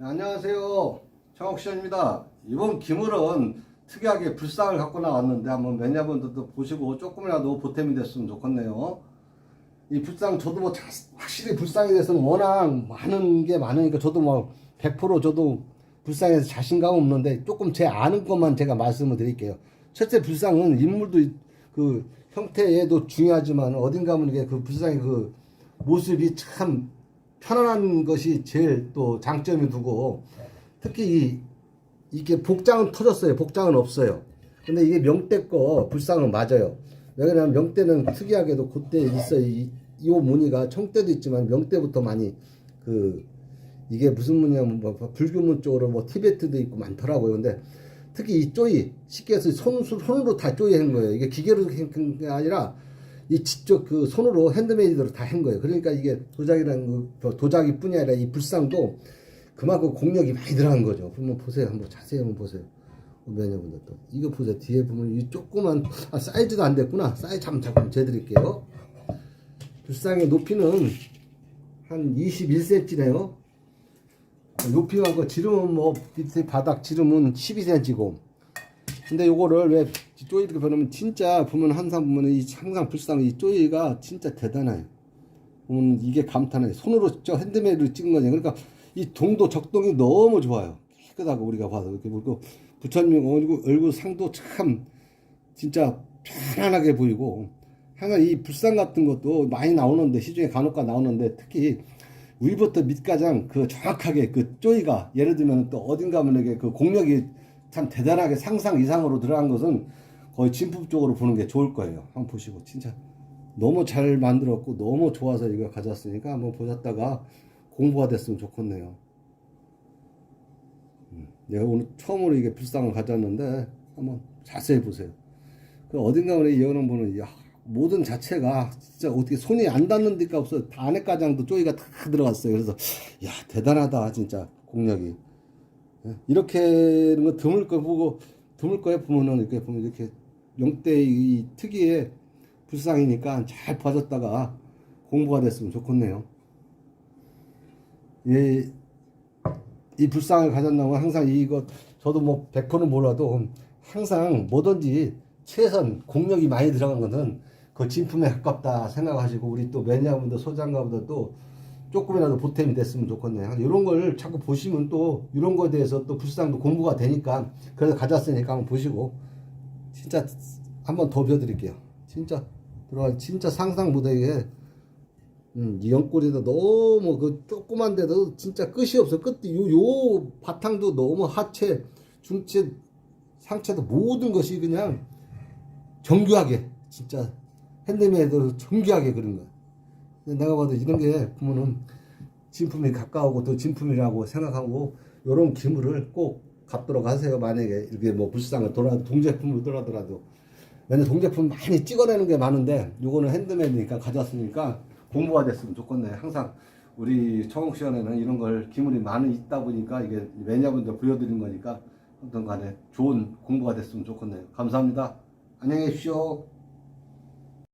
네, 안녕하세요. 청옥시입니다. 이번 기물은 특이하게 불상을 갖고 나왔는데 한번 매니아분들도 보시고 조금이라도 보탬이 됐으면 좋겠네요. 이 불상 저도 뭐 자- 확실히 불상에 대해서는 워낙 많은 게 많으니까 저도 뭐 100% 저도 불상에 대해서 자신감 없는데 조금 제 아는 것만 제가 말씀을 드릴게요. 첫째 불상은 인물도 이- 그 형태에도 중요하지만 어딘가 이게 그 불상의 그 모습이 참 편안한 것이 제일 또 장점이 두고 특히 이, 이게 복장은 터졌어요. 복장은 없어요. 근데 이게 명대 거 불상은 맞아요. 왜냐면 명대는 특이하게도 그때 있어요. 이, 이 무늬가 청대도 있지만 명대부터 많이 그 이게 무슨 무늬냐면 뭐 불교문 쪽으로 뭐 티베트도 있고 많더라고요. 근데 특히 이 쪼이 쉽게 해서 손, 손으로 다 쪼이 한 거예요. 이게 기계로 한게 아니라 이 직접 그 손으로 핸드메이드로 다 한 거예요. 그러니까 이게 도자기라는 그 도자기 뿐이 아니라 이 불상도 그만큼 공력이 많이 들어간 거죠. 한번 보세요. 한번 자세히 한번 보세요. 매니아분들 또 이거 보세요. 뒤에 보면 이 조그만 아 사이즈도 안 됐구나. 사이즈 잠 잠깐 재드릴게요. 불상의 높이는 한 21cm네요. 높이하고 지름은 뭐 밑에 바닥 지름은 12cm고 근데 요거를 왜 이렇게 보면 진짜 보면 항상 보면 이 항상 불상 이 쪼이가 진짜 대단해요. 보면 이게 감탄해. 손으로 저 핸드메이드로 찍은 거냐. 그러니까 이 동도 적동이 너무 좋아요. 깨끗하고 우리가 봐도 이렇게 보고 부처님 얼굴, 얼굴 상도 참 진짜 편안하게 보이고 항상 이 불상 같은 것도 많이 나오는데 시중에 간혹가 나오는데 특히 위부터 밑가장 그 정확하게 그 쪼이가 예를 들면 또 어딘가 하면 이게 그 공력이 참 대단하게 상상 이상으로 들어간 것은 거의 진품 쪽으로 보는 게 좋을 거예요. 한번 보시고 진짜 너무 잘 만들었고 너무 좋아서 이거 가져왔으니까 한번 보셨다가 공부가 됐으면 좋겠네요. 음, 내가 오늘 처음으로 이게 불상을 가져왔는데 한번 자세히 보세요. 그 어딘가 우리 여는 분은 야 모든 자체가 진짜 어떻게 손이 안 닿는 데가 없어 다 안에 가장도 쪼이가 다 들어갔어요. 그래서 야 대단하다 진짜 공력이 예, 이렇게 거 드물 거 보고 드물 거에 보면은 이렇게 보면 이렇게 영대 이 특이의 불상이니까 잘 봐줬다가 공부가 됐으면 좋겠네요. 이, 이 불상을 가졌나면 항상 이거 저도 뭐 100%는 몰라도 항상 뭐든지 최선 공력이 많이 들어간 거는 그 진품에 가깝다 생각하시고 우리 또 매니아분들 소장가분들도 조금이라도 보탬이 됐으면 좋겠네요. 이런 걸 자꾸 보시면 또 이런 거에 대해서 또 불상도 공부가 되니까 그래서 가져왔으니까 한번 보시고 진짜 한번 더 벼드릴게요. 진짜 들어가 진짜 상상 못하게 음, 이 연골이도 너무 그 조그만데도 진짜 끝이 없어. 끝이 요, 요 바탕도 너무 하체, 중체, 상체도 모든 것이 그냥 정교하게 진짜 핸드메이드로 정교하게 그런 거야. 내가 봐도 이런 게 보면은 진품이 가까우고 또 진품이라고 생각하고 요런 기물을 꼭 갖도록 하세요. 만약에 이게 뭐 불상을 돌아 동제품으로 돌아더라도 왜냐면 동제품 많이 찍어내는 게 많은데 요거는 핸드메이드니까 가져왔으니까 공부가 됐으면 좋겠네. 항상 우리 청옥 시간에는 이런 걸 기물이 많이 있다 보니까 이게 매니아분들 보여드린 거니까 아무튼 간에 좋은 공부가 됐으면 좋겠네요. 감사합니다. 안녕히 계십시오.